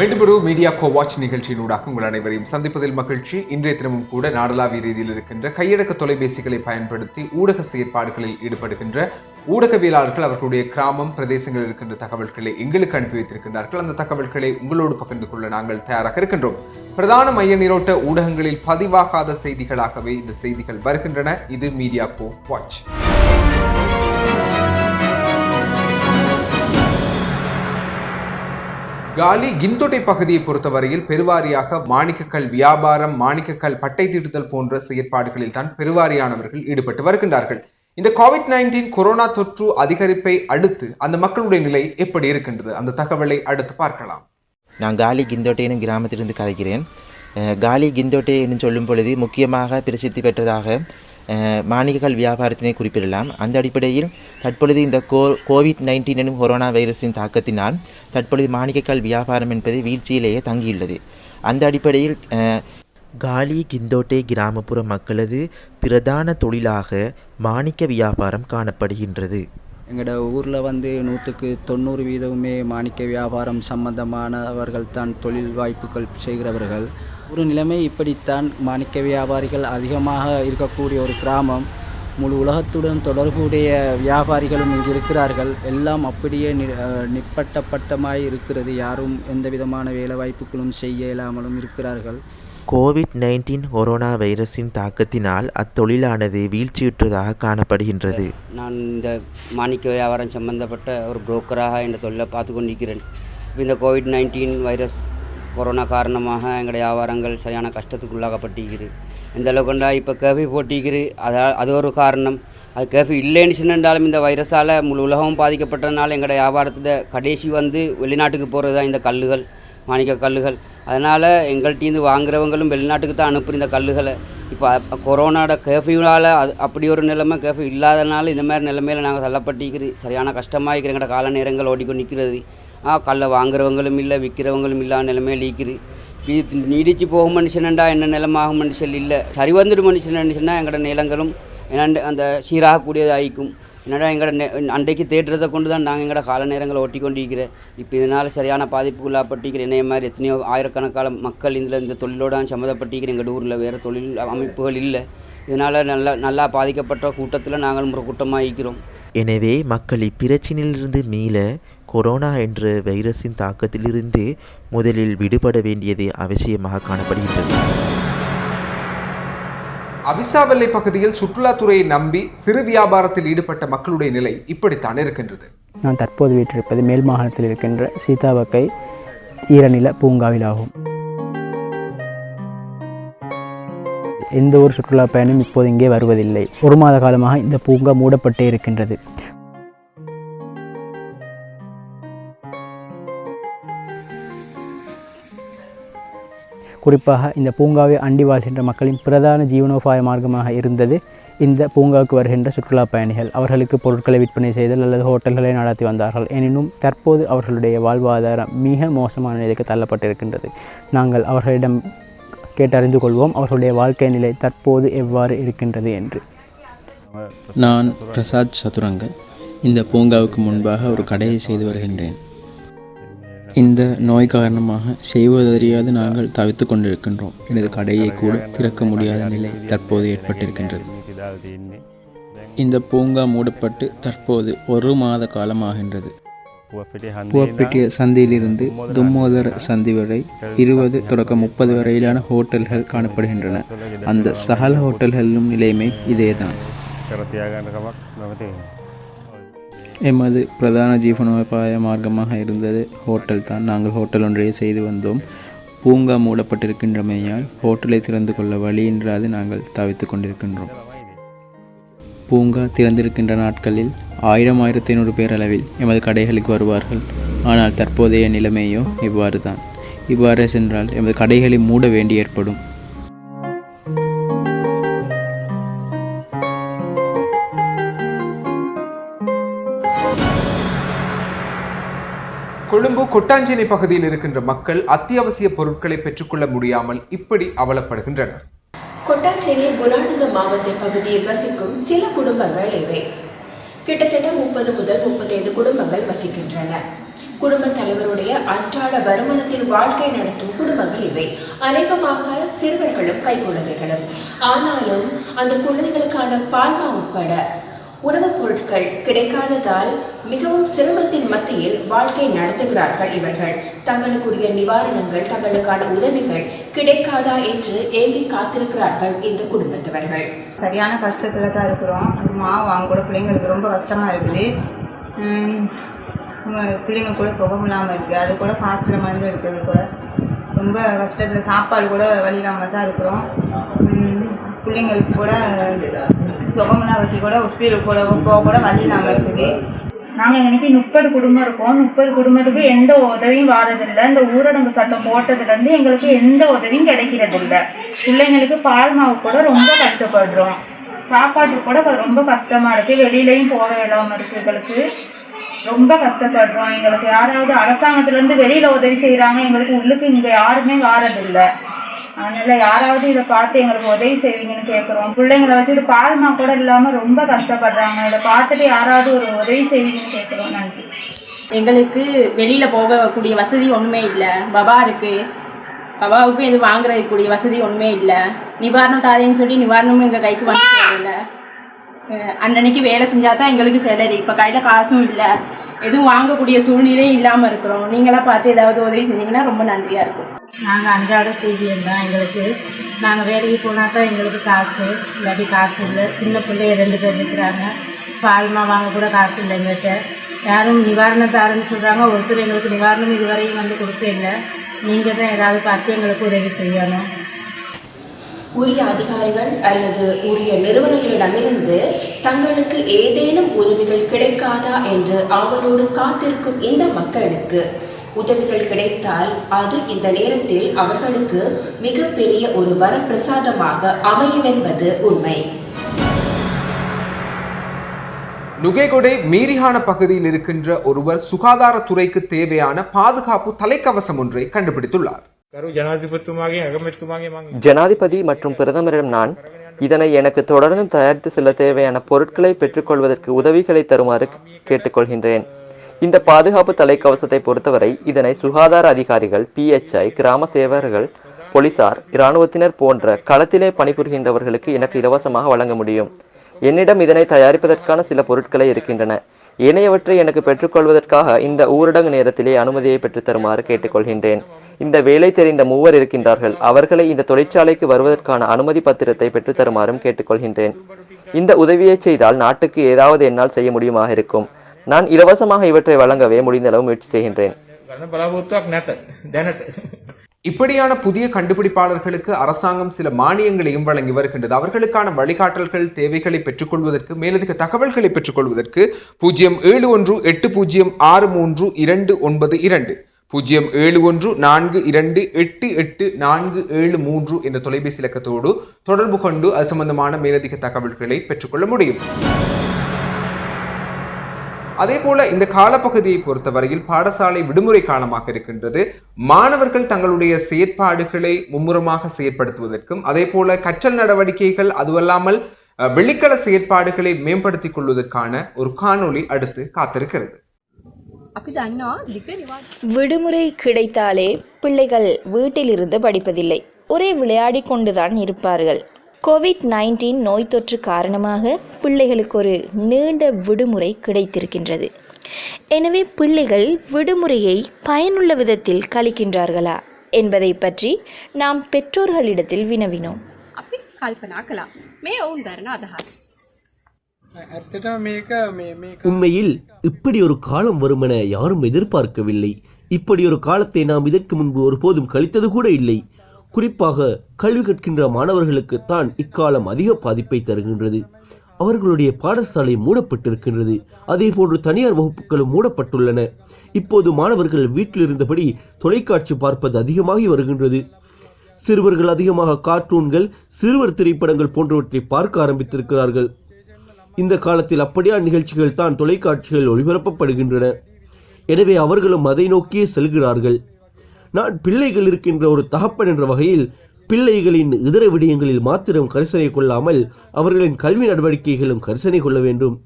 வெண்டுபுரு media co watch நிகழ்ச்சியினூடாக உங்கள் அனைவரையும் சந்திப்பதில் மகிழ்ச்சி. இன்றைய தினமும் கூட நாடளாவிய ரீதியில் இருக்கின்ற கையடக்க தொலைபேசிகளை பயன்படுத்தி ஊடக செயற்பாடுகளில் ஈடுபடுகின்ற ஊடகவியலாளர்கள் அவர்களுடைய கிராமம் பிரதேசங்களில் இருக்கின்ற தகவல்களை எங்களுக்கு அனுப்பி வைத்திருக்கின்றார்கள். அந்த தகவல்களை உங்களோடு பகிர்ந்து கொள்ள நாங்கள் தயாராக இருக்கின்றோம். பிரதான மைய நீரோட்ட ஊடகங்களில் பதிவாகாத செய்திகளாகவே இந்த செய்திகள் வருகின்றன. இது மீடியா கோ வாட்ச் காலி கிந்தொட்டை பகுதியை பொறுத்தவரையில் பெருவாரியாக மாணிக்கக்கல் வியாபாரம் மாணிக்கக்கல் பட்டை தீட்டுதல் போன்ற செயற்பாடுகளில் தான் பெருவாரியானவர்கள் ஈடுபட்டு வருகின்றார்கள். இந்த கோவிட் நைன்டீன் கொரோனா தொற்று அதிகரிப்பை அடுத்து அந்த மக்களுடைய நிலை எப்படி இருக்கின்றது? அந்த தகவலை அடுத்து பார்க்கலாம். நான் காலி கிந்தோட்டை எனும் கிராமத்திலிருந்து கதைக்கிறேன் காலி கிந்தோட்டை என்று சொல்லும் பொழுது முக்கியமாக பிரசித்தி பெற்றதாக அஹ், வியாபாரத்தினை குறிப்பிடலாம். அந்த அடிப்படையில் தற்பொழுது இந்த கோ கோவிட் நைன்டீன் எனும் கொரோனா வைரஸின் தாக்கத்தினால் தற்பொழுது மாணிக்கக்கல் வியாபாரம் என்பது வீழ்ச்சியிலேயே தங்கியுள்ளது. அந்த அடிப்படையில் காலி கிந்தோட்டை கிராமப்புற மக்களது பிரதான தொழிலாக மாணிக்க வியாபாரம் காணப்படுகின்றது. எங்களோட ஊரில் வந்து நூற்றுக்கு தொண்ணூறு வீதமுமே மாணிக்க வியாபாரம் சம்பந்தமானவர்கள் தான் தொழில் வாய்ப்புகள் செய்கிறவர்கள். ஒரு நிலைமை இப்படித்தான் மாணிக்க வியாபாரிகள் அதிகமாக இருக்கக்கூடிய ஒரு கிராமம். முழு உலகத்துடன் தொடர்புடைய வியாபாரிகளும் இங்கு இருக்கிறார்கள். எல்லாம் அப்படியே நி அஹ் நிப்பட்டப்பட்டமாய் இருக்கிறது. யாரும் எந்த விதமான வேலை வாய்ப்புகளும் செய்ய இயலாமலும் இருக்கிறார்கள். கோவிட் நைன்டீன் கொரோனா வைரஸின் தாக்கத்தினால் அத்தொழிலானது வீழ்ச்சியுற்றதாக காணப்படுகின்றது. நான் இந்த மாணிக்க வியாபாரம் சம்பந்தப்பட்ட ஒரு புரோக்கராக இந்த தொழிலை பார்த்து கொண்டிருக்கிறேன் இப்போ இந்த கோவிட் நைன்டீன் வைரஸ் கொரோனா காரணமாக எங்களுடைய வியாபாரங்கள் சரியான கஷ்டத்துக்குள்ளாகப்பட்டிருக்குது இந்த அளவுக்குண்டா இப்போ கேஃபி போட்டிக்குது அதால் அது ஒரு காரணம். அது கேஃபி இல்லைன்னு சொன்னாலும் இந்த வைரஸால் முழு உலகமும் பாதிக்கப்பட்டதுனால எங்களுடைய வியாபாரத்தில் கடைசி வந்து வெளிநாட்டுக்கு போகிறது தான் இந்த கல்லுகள் மாணிக்க கல்லுகள். அதனால் எங்கள்கிட்டேருந்து வாங்குறவங்களும் வெளிநாட்டுக்கு தான் அனுப்புகிற இந்த கல்லுகளை. இப்போ கொரோனாட கேஃபியூனால் அது அப்படி ஒரு நிலைமை கேஃபி இல்லாதனால இந்த மாதிரி நிலைமையில் நாங்கள் தள்ளப்பட்டிருக்கிறது சரியான கஷ்டமாக இருக்கிற எங்களோட கால நேரங்கள் ஓடிக்கொண்டு நிற்கிறது கல்லை வாங்குறவங்களும் இல்லை விற்கிறவங்களும் இல்லாத நிலைமையில் இருக்கிறது இது நீடிச்சு போகும் மனுஷனண்டா என்ன நிலமாகும் மனுஷன் இல்லை. சரி வந்துடும் மனுஷன் நினச்சுன்னா எங்களோட நிலங்களும் என்னண்டு அந்த சீராகக்கூடியது ஆயிக்கும் என்னடா எங்களோட நெ அன்றைக்கு தேடுறதை கொண்டு தான் நாங்கள் எங்களோட கால நேரங்களை ஒட்டி கொண்டிருக்கிறேன் இப்போ இதனால் சரியான பாதிப்புக்குள்ளாப்பட்டிருக்கிற இணைய மாதிரி எத்தனையோ ஆயிரக்கணக்கான மக்கள் இதில் இந்த தொழிலோட சம்மந்தப்பட்டிருக்கிற எங்கள் ஊரில் வேறு தொழில் அமைப்புகள் இல்லை. இதனால் நல்லா நல்லா பாதிக்கப்பட்ட கூட்டத்தில் நாங்கள் ஒரு கூட்டமாக இருக்கிறோம் எனவே மக்கள் இப்பிரச்சினையிலிருந்து மீள கொரோனா என்ற வைரஸின் தாக்கத்திலிருந்து முதலில் விடுபட வேண்டியது அவசியமாக காணப்படுகின்றது. அவிசாவெல்லை பகுதியில் சுற்றுலாத்துறையை நம்பி சிறு வியாபாரத்தில் ஈடுபட்ட மக்களுடைய நிலை இப்படித்தான் இருக்கின்றது. நான் தற்போது வீற்றிருப்பது மேல் மாகாணத்தில் இருக்கின்ற சீதாவக்கை ஈரநில பூங்காவில் ஆகும் எந்த ஒரு சுற்றுலா பயணியும் இப்போது இங்கே வருவதில்லை. ஒரு மாத காலமாக இந்த பூங்கா மூடப்பட்டே இருக்கின்றது. குறிப்பாக இந்த பூங்காவை அண்டி வாழ்கின்ற மக்களின் பிரதான ஜீவனோபாய மார்க்கமாக இருந்தது இந்த பூங்காவுக்கு வருகின்ற சுற்றுலா பயணிகள். அவர்களுக்கு பொருட்களை விற்பனை செய்தல் அல்லது ஹோட்டல்களை நடத்தி வந்தார்கள். எனினும் தற்போது அவர்களுடைய வாழ்வாதாரம் மிக மோசமான நிலைக்கு தள்ளப்பட்டிருக்கின்றது. நாங்கள் அவர்களிடம் கேட்டறிந்து கொள்வோம். அவர்களுடைய வாழ்க்கை நிலை தற்போது எவ்வாறு இருக்கின்றது என்று. நான் பிரசாத் சதுரங்க இந்த பூங்காவுக்கு முன்பாக ஒரு கடையை செய்து வருகின்றேன். இந்த நோய் காரணமாக செய்வதறியாது நாங்கள் தவித்து கொண்டிருக்கின்றோம். எனது கடையை கூட திறக்க முடியாத நிலை தற்போது ஏற்பட்டிருக்கின்றது. இந்த பூங்கா மூடப்பட்டு தற்போது ஒரு மாத காலமாகின்றது. புவப்பெட்டிய சந்தியிலிருந்து தும்மோதர சந்தி வரை இருபது தொடக்கம் முப்பது வரையிலான ஹோட்டல்கள் காணப்படுகின்றன. அந்த சகல ஹோட்டல்களிலும் நிலைமை இதேதான். எமது பிரதான ஜீவனோபாய மார்க்கமாக இருந்தது. ஹோட்டல் தான். நாங்கள் ஹோட்டல் ஒன்றையே செய்து வந்தோம். பூங்கா மூடப்பட்டிருக்கின்றமையால் ஹோட்டலை திறந்து கொள்ள வழியின்றாது நாங்கள் தவித்துக் கொண்டிருக்கின்றோம். பூங்கா திறந்திருக்கின்ற நாட்களில் ஆயிரம் ஆயிரத்தி ஐநூறு பேர் அளவில் எமது கடைகளுக்கு வருவார்கள். ஆனால் தற்போதைய நிலைமையோ இவ்வாறு தான் இவ்வாறு சென்றால் எமது கடைகளை மூட வேண்டி ஏற்படும். கொழும்பு கொட்டாஞ்சேனை பகுதியில் இருக்கின்ற மக்கள் அத்தியாவசிய பொருட்களை பெற்றுக்கொள்ள முடியாமல் இப்படி அவலப்படுகின்றனர். கொட்டாஞ்சேரி குணானந்த மாவட்ட பகுதியில் வசிக்கும் சில குடும்பங்கள் இவை. கிட்டத்தட்ட முப்பது முதல் முப்பத்தைந்து குடும்பங்கள் வசிக்கின்றன. குடும்ப தலைவருடைய அன்றாட வருமானத்தில் வாழ்க்கை நடத்தும் குடும்பங்கள் இவை. அநேகமாக சிறுவர்களும் கைக்குழந்தைகளும். ஆனாலும் அந்த குழந்தைகளுக்கான பால்மா உட்பட உணவுப் பொருட்கள் கிடைக்காததால் மிகவும் சிரமத்தின் மத்தியில் வாழ்க்கை நடத்துகிறார்கள் இவர்கள். தங்களுக்குரிய நிவாரணங்கள் தங்களுக்கான உதவிகள் கிடைக்காதா என்று ஏங்கி காத்திருக்கிறார்கள் இந்த குடும்பத்தவர்கள். சரியான கஷ்டத்தில் தான் இருக்கிறோம். அது மாவு கூட பிள்ளைங்களுக்கு ரொம்ப கஷ்டமாக இருக்குது. பிள்ளைங்க கூட சுகம் இல்லாமல் இருக்குது அது கூட காசில் மருந்து எடுக்கிறது கூட. ரொம்ப கஷ்டத்தில் சாப்பாடு கூட வழி இல்லாமல் தான் இருக்கிறோம். பிள்ளைங்களுக்கு கூட சுகமெல்லாம் வச்சு கூட ஹாஸ்பிட்டல் கூட போக கூட வழி இல்லாமல் இருக்குது. நாங்கள் இன்னைக்கு முப்பது குடும்பம் இருக்கோம். முப்பது குடும்பத்துக்கு எந்த உதவியும் வாரதில்லை. இந்த ஊரடங்கு சட்டம் போட்டதுலேருந்து எங்களுக்கு எந்த உதவியும் கிடைக்கிறதில்ல. பிள்ளைங்களுக்கு பால் மாவு கூட ரொம்ப கஷ்டப்படுறோம். சாப்பாட்டுக்கு கூட ரொம்ப கஷ்டமாக இருக்குது வெளியிலையும் போக இல்லாமல் இருக்குது எங்களுக்கு. ரொம்ப கஷ்டப்படுறோம். எங்களுக்கு யாராவது அரசாங்கத்துலேருந்து வெளியில் உதவி செய்கிறாங்க எங்களுக்கு உள்ளுக்கு இங்கே யாருமே வாரதில்லை. அதனால யாராவது இதை பார்த்து எங்களுக்கு உதவி செய்வீங்கன்னு கேட்குறோம் பிள்ளைங்களை வச்சுட்டு பால்மா கூட இல்லாமல் ரொம்ப கஷ்டப்படுறாங்க. இதை பார்த்துட்டு யாராவது ஒரு உதவி செய்வீங்கன்னு கேட்குறோம் நன்றி. எங்களுக்கு வெளியில் போகக்கூடிய வசதி ஒன்றுமே இல்லை. பபா இருக்குது பபாவுக்கும் எதுவும் வாங்குறதுக்கூடிய வசதி ஒன்றுமே இல்லை. நிவாரணம் தாரேன்னு சொல்லி நிவாரணமும் எங்கள் கைக்கு வந்து அன்னன்னைக்கு வேலை செஞ்சால் தான் எங்களுக்கு சேலரி. இப்போ கையில் காசும் இல்லை. எதுவும் வாங்கக்கூடிய சூழ்நிலையும் இல்லாமல் இருக்கிறோம். நீங்களாம் பார்த்து ஏதாவது உதவி செஞ்சீங்கன்னா ரொம்ப நன்றியாக இருக்கும். நாங்கள் அன்றாட செய்தியம் தான் எங்களுக்கு. நாங்கள் வேலைக்கு போனால் தான் எங்களுக்கு காசு இல்லாட்டி காசு இல்லை. சின்ன பிள்ளைய ரெண்டு பேர் இருக்கிறாங்க. பால்மா வாங்க கூட காசு இல்லை எங்கள்கிட்ட யாரும் நிவாரணம் தாருன்னு சொல்கிறாங்க ஒருத்தர் எங்களுக்கு நிவாரணம் இதுவரையும் வந்து கொடுக்க இல்லை. நீங்கள் தான் ஏதாவது பார்த்து எங்களுக்கு உதவி செய்யணும். உரிய அதிகாரிகள் அல்லது உரிய நிறுவனங்களிடமிருந்து தங்களுக்கு ஏதேனும் உதவிகள் கிடைக்காதா என்று ஆவலோடு காத்திருக்கும் இந்த மக்களுக்கு உதவிகள் கிடைத்தால் அது இந்த நேரத்தில் அவர்களுக்கு மிகப்பெரிய ஒரு வரப்பிரசாதமாக அமையும் என்பது உண்மை. நுகேகொடை மீரிஹான பகுதியில் இருக்கின்ற ஒருவர் சுகாதாரத்துறைக்கு தேவையான பாதுகாப்பு தலைக்கவசம் ஒன்றை கண்டுபிடித்துள்ளார். ஜனாதிபதி மற்றும் பிரதமரிடம் நான் இதனை எனக்கு தொடர்ந்தும் தயாரித்து செல்ல தேவையான பொருட்களை பெற்றுக்கொள்வதற்கு உதவிகளை தருமாறு கேட்டுக்கொள்கின்றேன். இந்த பாதுகாப்பு தலைக்கவசத்தை பொறுத்தவரை இதனை சுகாதார அதிகாரிகள் பிஎச்ஐ கிராம சேவகர்கள் போலீசார் இராணுவத்தினர் போன்ற களத்திலே பணிபுரிகின்றவர்களுக்கு எனக்கு இலவசமாக வழங்க முடியும். என்னிடம் இதனை தயாரிப்பதற்கான சில பொருட்களே இருக்கின்றன. இணையவற்றை எனக்கு பெற்றுக்கொள்வதற்காக இந்த ஊரடங்கு நேரத்திலே அனுமதியை பெற்றுத்தருமாறு கேட்டுக்கொள்கின்றேன். இந்த வேலை தெரிந்த மூவர் இருக்கின்றார்கள். அவர்களை இந்த தொழிற்சாலைக்கு வருவதற்கான அனுமதி பத்திரத்தை பெற்றுத் தருமாறும் கேட்டுக்கொள்கின்றேன். இந்த உதவியை செய்தால் நாட்டுக்கு ஏதாவது என்னால் செய்ய முடியுமாக இருக்கும். நான் இலவசமாக இவற்றை வழங்கவே முடிந்தளவு முயற்சி செய்கின்றேன். இப்படியான புதிய கண்டுபிடிப்பாளர்களுக்கு அரசாங்கம் சில மானியங்களையும் வழங்கி வருகின்றது. அவர்களுக்கான வழிகாட்டல்கள் தேவைகளை பெற்றுக்கொள்வதற்கு மேலதிக தகவல்களை பெற்றுக்கொள்வதற்கு பூஜ்ஜியம் ஏழு ஒன்று எட்டு பூஜ்ஜியம் ஆறு மூன்று இரண்டு ஒன்பது இரண்டு பூஜ்ஜியம் ஏழு ஒன்று நான்கு இரண்டு எட்டு எட்டு நான்கு ஏழு மூன்று என்ற தொலைபேசி இலக்கத்தோடு தொடர்பு கொண்டு அது சம்பந்தமான மேலதிக தகவல்களை பெற்றுக்கொள்ள முடியும். அதே போல இந்த காலப்பகுதியை பொறுத்தவரையில் பாடசாலை விடுமுறை காலமாக இருக்கின்றது. மாணவர்கள் தங்களுடைய செயற்பாடுகளை மும்முரமாக செயற்படுத்துவதற்கும் அதே போல கற்றல் நடவடிக்கைகள் அதுவல்லாமல் அஹ், வெள்ளிக்கல செயற்பாடுகளை மேம்படுத்திக் கொள்வதற்கான ஒரு காணொளி அடுத்து காத்திருக்கிறது. விடுமுறை கிடைத்தாலே பிள்ளைகள் வீட்டிலிருந்து படிப்பதில்லை. ஒரே விளையாடிக் கொண்டுதான் இருப்பார்கள். கோவிட் நைன்டீன் நோய் தொற்று காரணமாக பிள்ளைகளுக்கு ஒரு நீண்ட விடுமுறை கிடைத்திருக்கின்றது. எனவே பிள்ளைகள் விடுமுறையை பயனுள்ள விதத்தில் கழிக்கின்றார்களா என்பதை பற்றி நாம் பெற்றோர்களிடத்தில் வினவினோம். உண்மையில் இப்படி ஒரு காலம் வருமென யாரும் எதிர்பார்க்கவில்லை. இப்படி ஒரு காலத்தை நாம் இதற்கு முன்பு ஒருபோதும் கழித்தது கூட இல்லை. குறிப்பாக கல்வி கற்கின்ற மாணவர்களுக்கு தான் இக்காலம் அதிக பாதிப்பை தருகின்றது. அவர்களுடைய பாடசாலை மூடப்பட்டிருக்கின்றது. அதே போன்று தனியார் வகுப்புகளும் மூடப்பட்டுள்ளன. இப்போது மாணவர்கள் வீட்டில் இருந்தபடி தொலைக்காட்சி பார்ப்பது அதிகமாகி வருகின்றது. சிறுவர்கள் அதிகமாக கார்ட்டூன்கள் சிறுவர் திரைப்படங்கள் போன்றவற்றை பார்க்க ஆரம்பித்திருக்கிறார்கள். இந்த காலத்தில் அப்படியான நிகழ்ச்சிகள் தான் தொலைக்காட்சிகள் ஒளிபரப்பப்படுகின்றன. எனவே அவர்களும் அதை நோக்கியே செல்கிறார்கள். நான் பிள்ளைகள் இருக்கின்ற ஒரு தகப்பன் என்ற வகையில் பிள்ளைகளின் இதர விடயங்களில் மாத்திரம் கரிசனை கொள்ளாமல் அவர்களின் கல்வி நடவடிக்கைகளும் கரிசனை கொள்ள வேண்டும்.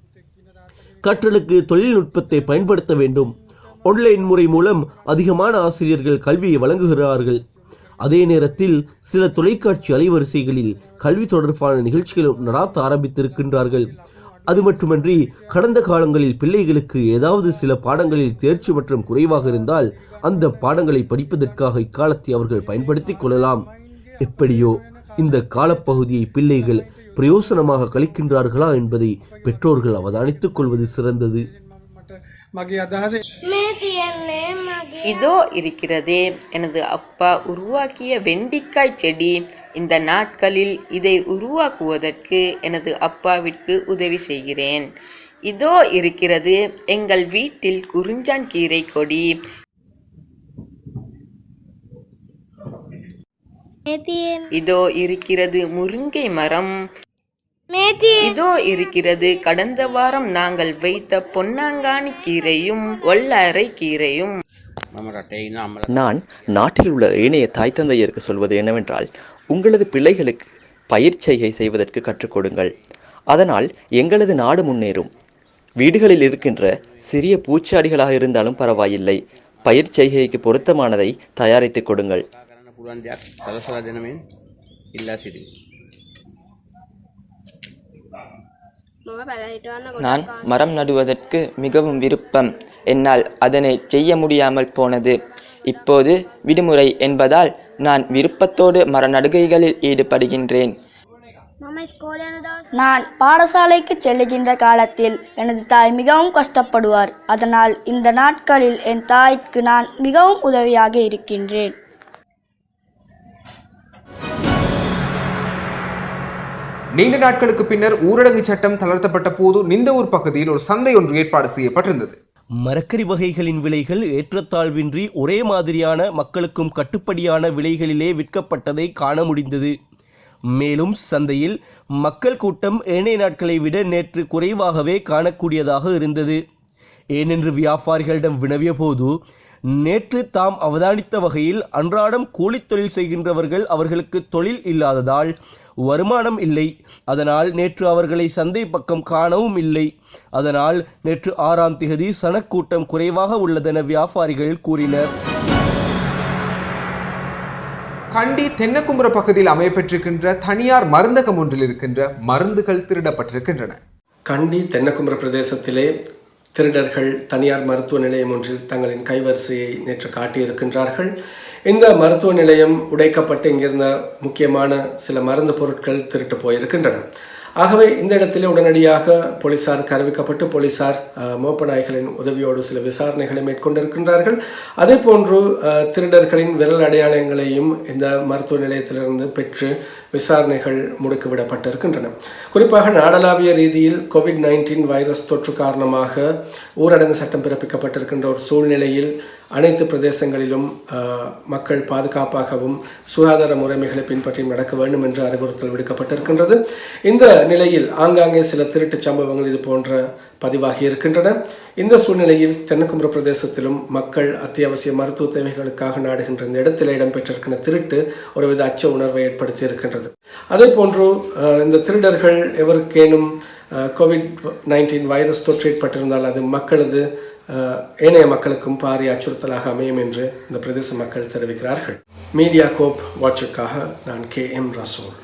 கற்றலுக்கு தொழில்நுட்பத்தை பயன்படுத்த வேண்டும். ஆன்லைன் முறை மூலம் அதிகமான ஆசிரியர்கள் கல்வியை வழங்குகிறார்கள். அதே நேரத்தில் சில தொலைக்காட்சி அலைவரிசைகளில் கல்வி தொடர்பான நிகழ்ச்சிகளும் நடாத்த ஆரம்பித்திருக்கின்றார்கள். அது மட்டுமன்றி கடந்த காலங்களில் பிள்ளைகளுக்கு ஏதாவது சில பாடங்களில் தேர்ச்சி மற்றும் குறைவாக இருந்தால் அந்த பாடங்களை படிப்பதற்காக இக்காலத்தை அவர்கள் பயன்படுத்திக் கொள்ளலாம். எப்படியோ இந்த காலப்பகுதியை பிள்ளைகள் பிரயோசனமாக கழிக்கின்றார்களா என்பதை பெற்றோர்கள் அவதானித்துக் கொள்வது சிறந்தது. இதோ இருக்கிறதே எனது அப்பா உருவாக்கிய வெண்டிக்காய் செடி. இந்த நாட்களில் இதை உருவாக்குவதற்கு எனது அப்பாவிற்கு உதவி செய்கிறேன். இதோ இருக்கிறது எங்கள் வீட்டில் குறிஞ்சான் கீரை கொடி. இதோ இருக்கிறது முருங்கை மரம். இதோ இருக்கிறது கடந்த வாரம் நாங்கள் வைத்த பொன்னாங்கானி கீரையும் ஒல்லரை கீரையும். நான் நாட்டில் உள்ள ஏனைய தாய் தந்தையருக்கு சொல்வது என்னவென்றால் உங்களது பிள்ளைகளுக்கு பயிற்சியை செய்வதற்கு கற்றுக்கொடுங்கள் அதனால் எங்களது நாடு முன்னேறும். வீடுகளில் இருக்கின்ற சிறிய பூச்சாடிகளாக இருந்தாலும் பரவாயில்லை. பயிர் செய்கைக்கு பொருத்தமானதை தயாரித்துக் கொடுங்கள். நான் மரம் நடுவதற்கு மிகவும் விருப்பம். என்னால் அதனை செய்ய முடியாமல் போனது. இப்போது விடுமுறை என்பதால் நான் விருப்பத்தோடு மர நடுகைகளில் ஈடுபடுகின்றேன். நான் பாடசாலைக்கு செல்லுகின்ற காலத்தில் எனது தாய் மிகவும் கஷ்டப்படுவார். அதனால் இந்த நாட்களில் என் தாய்க்கு நான் மிகவும் உதவியாக இருக்கின்றேன். நீண்ட நாட்களுக்கு பின்னர் ஊரடங்கு சட்டம் தளர்த்தப்பட்ட போது நிந்தவூர் பகுதியில் ஒரு சந்தை ஒன்று ஏற்பாடு செய்யப்பட்டிருந்தது. மரக்கறி வகைகளின் விலைகள் ஏற்றத்தாழ்வின்றி ஒரே மாதிரியான மக்களுக்கும் கட்டுப்படியான விலைகளிலே விற்கப்பட்டதை காண முடிந்தது. மேலும் சந்தையில் மக்கள் கூட்டம் ஏனைய நாட்களை விட நேற்று குறைவாகவே காணக்கூடியதாக இருந்தது. ஏனென்று வியாபாரிகளிடம் வினவிய போது நேற்று தாம் அவதானித்த வகையில் அன்றாடம் கூலித் தொழில் செய்கின்றவர்கள் அவர்களுக்கு தொழில் இல்லாததால் வருமானம் இல்லை. அதனால் நேற்று அவர்களை சந்தை பக்கம் காணவும் இல்லை. அதனால் நேற்று ஆறாம் திகதி சனக்கூட்டம் குறைவாக உள்ளதென வியாபாரிகள் கூறினர். கண்டி தென்னக்கும்புர பகுதியில் அமையப்பெற்றிருக்கின்ற தனியார் மருந்தகம் ஒன்றில் இருக்கின்ற மருந்துகள் திருடப்பட்டிருக்கின்றன. கண்டி தென்னக்குமர பிரதேசத்திலே திருடர்கள் தனியார் மருத்துவ நிலையம் ஒன்றில் தங்களின் கைவரிசையை நேற்று காட்டியிருக்கின்றார்கள். இந்த மருத்துவ நிலையம் உடைக்கப்பட்டு இங்கிருந்த முக்கியமான சில மருந்து பொருட்கள் திருட்டு போயிருக்கின்றன. ஆகவே இந்த இடத்திலே உடனடியாக போலீசாருக்கு அறிவிக்கப்பட்டு போலீசார் அஹ், மோப்ப நாய்களின் உதவியோடு சில விசாரணைகளை மேற்கொண்டிருக்கின்றார்கள். அதே போன்று திருடர்களின் விரல் அடையாளங்களையும் இந்த மருத்துவ நிலையத்திலிருந்து பெற்று விசாரணைகள் முடுக்கிவிடப்பட்டிருக்கின்றன. குறிப்பாக நாடளாவிய ரீதியில் கோவிட் நைன்டீன் வைரஸ் தொற்று காரணமாக ஊரடங்கு சட்டம் பிறப்பிக்கப்பட்டிருக்கின்ற ஒரு சூழ்நிலையில் அனைத்து பிரதேசங்களிலும் மக்கள் பாதுகாப்பாகவும் சுகாதார முறைமைகளை பின்பற்றி நடக்க வேண்டும் என்று அறிவுறுத்தல் விடுக்கப்பட்டிருக்கின்றது. இந்த நிலையில் ஆங்காங்கே சில திருட்டுச் சம்பவங்கள் இது போன்ற பதிவாகி இருக்கின்றன. இந்த சூழ்நிலையில் தென்னக்குமர பிரதேசத்திலும் மக்கள் அத்தியாவசிய மருத்துவ தேவைகளுக்காக நாடுகின்ற இந்த இடத்தில் இடம்பெற்றிருக்கின்ற திருட்டு ஒருவித அச்ச உணர்வை ஏற்படுத்தி இருக்கின்றது. அதே போன்று இந்த திருடர்கள் எவருக்கேனும் கோவிட் நைன்டீன் வைரஸ் தொற்று ஏற்பட்டிருந்தால் அது மக்களது ஏனைய மக்களுக்கும் பாரிய அச்சுறுத்தலாக அமையும் என்று இந்த பிரதேச மக்கள் தெரிவிக்கிறார்கள். மீடியா கோப் வாட்சுக்காக நான் கே எம் ரசோல்.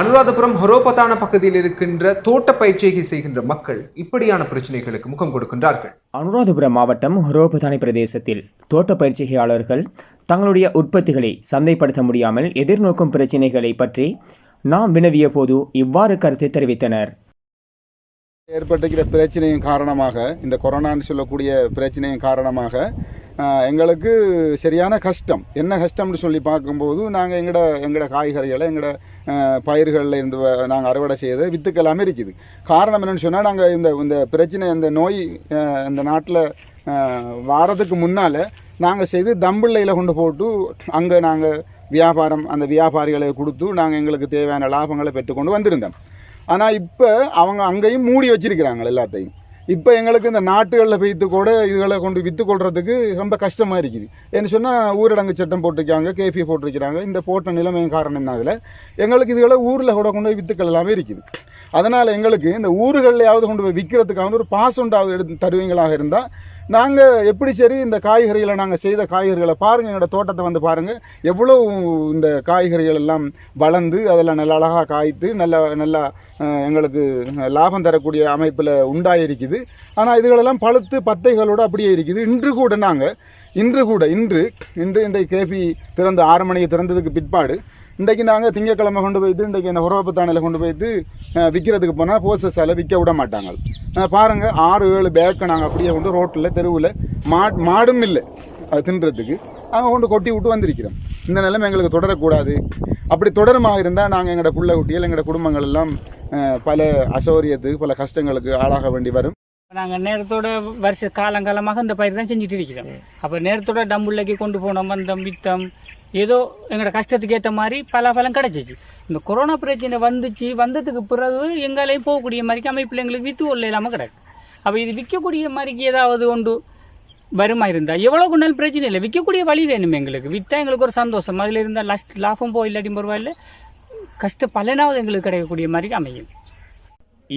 அனுராதபுரம் ஹொரோபதான பகுதியில் இருக்கின்ற தோட்ட பயிற்சியை செய்கின்ற மக்கள் இப்படியான பிரச்சனைகளுக்கு முகம் கொடுக்கின்றார்கள். அனுராதபுரம் மாவட்டம் ஹொரோபதானி பிரதேசத்தில் தோட்ட பயிற்சிகையாளர்கள் தங்களுடைய உற்பத்திகளை சந்தைப்படுத்த முடியாமல் எதிர்நோக்கும் பிரச்சினைகளை பற்றி நாம் வினவிய போது இவ்வாறு கருத்து தெரிவித்தனர். ஏற்பட்டிருக்கிற பிரச்சனையும் காரணமாக இந்த கொரோனான்னு சொல்லக்கூடிய பிரச்சனையின் காரணமாக எங்களுக்கு சரியான கஷ்டம். என்ன கஷ்டம்னு சொல்லி பார்க்கும்போது நாங்கள் எங்களோட எங்களோட காய்கறிகளை எங்களோட பயிர்களில் இருந்து நாங்கள் அறுவடை செய்த வித்துக்கெல்லாமே இருக்குது காரணம் என்னென்னு சொன்னால் நாங்கள் இந்த இந்த பிரச்சனை இந்த நோய் இந்த நாட்டில் வாரத்துக்கு முன்னால் நாங்கள் செய்து தம்பிள்ளையில் கொண்டு போட்டு அங்கே நாங்கள் வியாபாரம் அந்த வியாபாரிகளை கொடுத்து நாங்கள் எங்களுக்கு தேவையான லாபங்களை பெற்றுக்கொண்டு வந்திருந்தோம். ஆனால் இப்போ அவங்க அங்கேயும் மூடி வச்சிருக்கிறாங்க எல்லாத்தையும். இப்போ எங்களுக்கு இந்த நாட்டுகளில் பெய்த்து கூட இதுகளை கொண்டு விற்று கொள்றதுக்கு ரொம்ப கஷ்டமாக இருக்குது. என்ன சொன்னால் ஊரடங்கு சட்டம் போட்டிருக்காங்க கேபி போட்டிருக்கிறாங்க. இந்த போட்ட நிலைமையின் காரணம் என்ன அதில்? எங்களுக்கு இதுகளை ஊரில் கூட கொண்டு போய் வித்துக்கள் எல்லாமே இருக்குது. அதனால் எங்களுக்கு இந்த ஊர்களையாவது கொண்டு போய் விற்கிறதுக்கான ஒரு பாஸ் எடுத்து தருவீங்களாக இருந்தால் நாங்கள் எப்படி சரி இந்த காய்கறிகளை நாங்கள் செய்த காய்கறிகளை பாருங்கள் என்னோடய தோட்டத்தை வந்து பாருங்கள் எவ்வளோ இந்த காய்கறிகள் எல்லாம் வளர்ந்து அதெல்லாம் நல்ல அழகாக காய்த்து நல்ல நல்லா எங்களுக்கு லாபம் தரக்கூடிய அமைப்பில் உண்டாயிருக்குது. ஆனால் இதுகளெல்லாம் பழுத்து பத்தைகளோடு அப்படியே இருக்குது. இன்று கூட நாங்கள் இன்று கூட இன்று இன்று இன்றைக்கு கேபி திறந்து ஆறு மணிக்கு திறந்ததுக்கு பிற்பாடு இன்றைக்கு நாங்கள் திங்கக்கிழமை கொண்டு போய்த்து இன்றைக்கு இந்த உறவுத்தானையில் கொண்டு போய்த்து விற்கிறதுக்கு போனால் போஸ்டர்ஸால் விற்க விட மாட்டாங்க. பாருங்கள் ஆறு ஏழு பேக்கை நாங்கள் அப்படியே கொண்டு ரோட்டில் தெருவில் மா மாடும் இல்லை. அது தின்றதுக்கு நாங்கள் கொண்டு கொட்டி விட்டு வந்திருக்கிறோம். இந்த நிலைமை எங்களுக்கு தொடரக்கூடாது. அப்படி தொடருமாக இருந்தால் நாங்கள் எங்களோட புள்ள குட்டிகள் எங்களோட குடும்பங்கள் எல்லாம் பல அசௌரியத்துக்கு பல கஷ்டங்களுக்கு ஆளாக வேண்டி வரும். நாங்கள் நேரத்தோட வருஷ காலங்காலமாக இந்த பயிர் தான் செஞ்சுட்டு இருக்கிறோம். அப்போ நேரத்தோட டம்புள்ளைக்கு கொண்டு போனோம் வந்தோம் வித்தம். ஏதோ எங்களோட கஷ்டத்துக்கு ஏற்ற மாதிரி பல பலம் கிடச்சிச்சு. இந்த கொரோனா பிரச்சனை வந்துச்சு வந்ததுக்கு பிறகு எங்களையும் போகக்கூடிய மாதிரிக்கு அமைப்பில் எங்களுக்கு வித்து ஒல்ல இல்லாமல் கிடக்கு. அப்போ இது விற்கக்கூடிய மாதிரிக்கு ஏதாவது ஒன்று வருமா இருந்தால் எவ்வளோ கொண்டாலும் பிரச்சனை இல்லை. விற்கக்கூடிய வழி வேணும் எங்களுக்கு. விற்றா எங்களுக்கு ஒரு சந்தோஷம். அதில் இருந்தால் லாஸ்ட் லாபம் போய் இல்லாட்டி பரவாயில்ல கஷ்ட பலனாவது எங்களுக்கு கிடைக்கக்கூடிய மாதிரி அமையும்.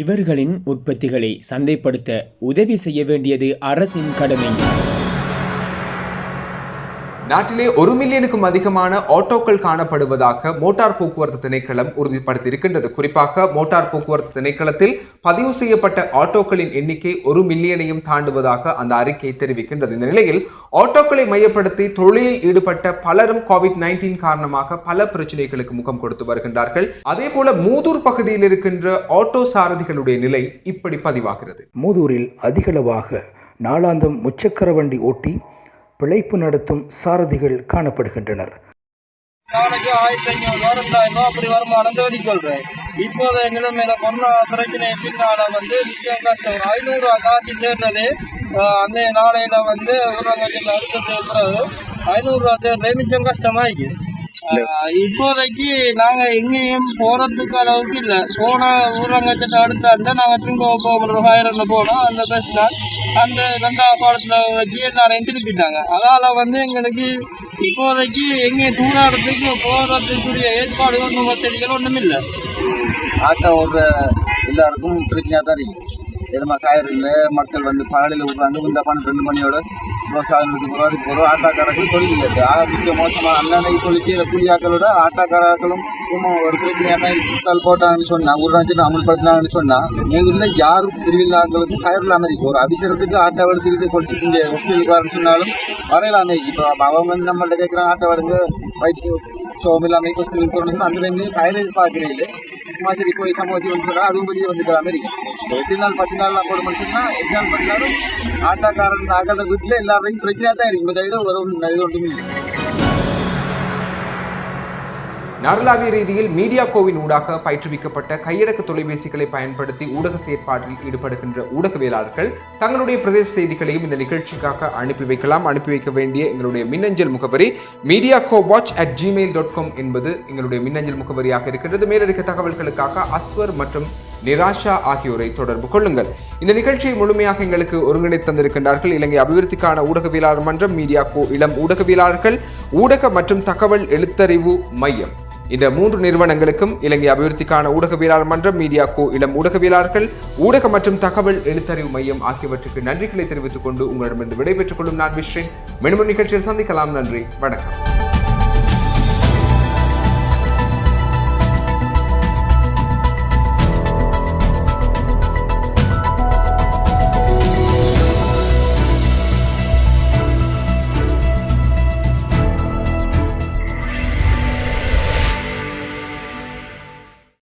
இவர்களின் உற்பத்திகளை சந்தைப்படுத்த உதவி செய்ய வேண்டியது அரசின் கடமை. நாட்டிலே ஒரு மில்லியனுக்கும் அதிகமான ஆட்டோக்கள் காணப்படுவதாக மோட்டார் போக்குவரத்து திணைக்களம் உறுதிப்படுத்தியிருக்கின்றது. குறிப்பாக மோட்டார் போக்குவரத்து திணைக்களத்தில் பதிவு செய்யப்பட்ட ஆட்டோக்களின் எண்ணிக்கை ஒரு மில்லியனையும் தாண்டுவதாக அந்த அறிக்கை தெரிவிக்கின்றது. இந்த நிலையில் ஆட்டோக்களை மையப்படுத்தி தொழிலில் ஈடுபட்ட பலரும் கோவிட் நைன்டீன் காரணமாக பல பிரச்சனைகளுக்கு முகம் கொடுத்து வருகின்றார்கள். அதே போல மூதூர் பகுதியில் இருக்கின்ற ஆட்டோ சாரதிகளுடைய நிலை இப்படி பதிவாகிறது. மூதூரில் அதிகளவாக நாளாந்தம் முச்சக்கர வண்டி ஓட்டி பிழைப்பு நடத்தும் சாரதிகள் காணப்படுகின்றனர். நாளைக்கு ஆயிரத்தி ஐநூறு ரூபா ரெண்டாயிரம் ரூபா அப்படி வருமானம் தேடிக் கொள்றேன் இப்போது எங்களும் மேல கொரோனா பிரச்சனை பின்னால வந்து நிச்சயம் கஷ்டம் ஐநூறு ரூபா காசு தேர்ந்தது அந்த நாளையில வந்து ஊரகத்தில் அடுத்த சேர்க்கிறது ஐநூறு ரூபா சேர்றது மிச்சம் இப்போதைக்கு நாங்க எங்கேயும் போறதுக்கு அளவுக்கு இல்ல. போன ஊரங்கத்தை அடுத்தாண்ட நாங்க திரும்ப ஹைரன்ல போனோம் அந்த பஸ்ல அந்த ரெண்டாவது பாடத்துல வச்சு எல்லாரையும் திருப்பிட்டாங்க அதால வந்து எங்களுக்கு இப்போதைக்கு எங்கே தூராடத்துக்கு போறதுக்குரிய ஏற்பாடு ஒன்றும் வசதிகள் ஒன்றும் இல்லை ஆட்டோ எல்லாருக்கும் பிரச்சனையாக தான் இருக்கு. எதுமா காயர் இல்லை மக்கள் வந்து பகலில் விடுறாங்க இந்த பணம் ரெண்டு மணியோட விவசாயத்துக்கு போகிறது போகிறோம் ஆட்டாக்காரர்கள் தொழில் இல்லை. ஆக மிக மோசமாக அண்ணனை தொழிற்சியில் கூலியாக்களோட ஆட்டாக்காரர்களும் சும்மா ஒரு பிரச்சனையாக தான் போட்டாங்கன்னு சொன்னால் ஒரு அமல்படுத்தினாங்கன்னு சொன்னால் எங்கள் யாரும் திருவிழாக்களுக்கு கயர் இல்லாமல் இருக்கும் ஒரு அபிசரத்துக்கு ஆட்டை எடுத்துக்கிட்டு கொடிச்சிட்டு இங்கே ஹாஸ்பிட்டலுக்கு வரேன்னு சொன்னாலும் வரையலாமே இப்போ அவங்க வந்து நம்மள்ட்ட கேட்குறாங்க ஆட்டை எடுங்க வயிற்று சோம் இல்லாமல் ஹாஸ்பிட்டலுக்கு போகணும்னு அந்த டைம்லேயும் கயர் எதிர்பார்க்குறீங்க சும்மா சரி போய் சமூகத்தில் வந்து சொன்னால் அதுவும் வெளியே வந்துக்கிறாம இருக்கு எட்டு பத்து நாள் போட சொன்னால் எட்டு நாள் ஆட்டாக்காரன் ஆகாத வீட்டில் எல்லாரையும் பிரச்சனையாக தான் இருக்கு தவிர ஒரு இல்லை. ரீதியில் மீடியா கோவின் ஊடாக பயிற்றுவிக்கப்பட்ட கையடக்க தொலைபேசிகளை பயன்படுத்தி ஊடக செயற்பாட்டில் ஈடுபடுகின்ற ஊடகவியலாளர்கள் தங்களுடைய பிரதேச செய்திகளையும் இந்த நிகழ்ச்சிக்காக அனுப்பி வைக்கலாம். அனுப்பி வைக்க வேண்டிய எங்களுடைய மின்னஞ்சல் முகவரி media co watch at Gmail dot com என்பது எங்களுடைய மின்னஞ்சல் முகவரியாக இருக்கின்றது. மேலதிக தகவல்களுக்காக அஸ்வர் மற்றும் நிராஷா ஆகியோரை தொடர்பு கொள்ளுங்கள். இந்த நிகழ்ச்சியை முழுமையாக எங்களுக்கு ஒருங்கிணைத்து தந்திருக்கின்றார்கள். இலங்கை அபிவிருத்திக்கான ஊடகவியலாளர் மன்றம் மீடியா கோ இளம் ஊடகவியலாளர்கள் ஊடக மற்றும் தகவல் எழுத்தறிவு மையம். இந்த மூன்று நிறுவனங்களுக்கும் இலங்கை அபிவிருத்திக்கான ஊடகவியலாளர் மன்றம் மீடியா கோ இளம் ஊடகவியலாளர்கள் ஊடக மற்றும் தகவல் எழுத்தறிவு மையம் ஆகியவற்றுக்கு நன்றிகளை தெரிவித்துக் கொண்டு உங்களிடமிருந்து விடைபெற்றுக் கொள்ளும் நான் விஸ்ரீன் மீண்டும் நிகழ்ச்சியில் சந்திக்கலாம். நன்றி. வணக்கம்.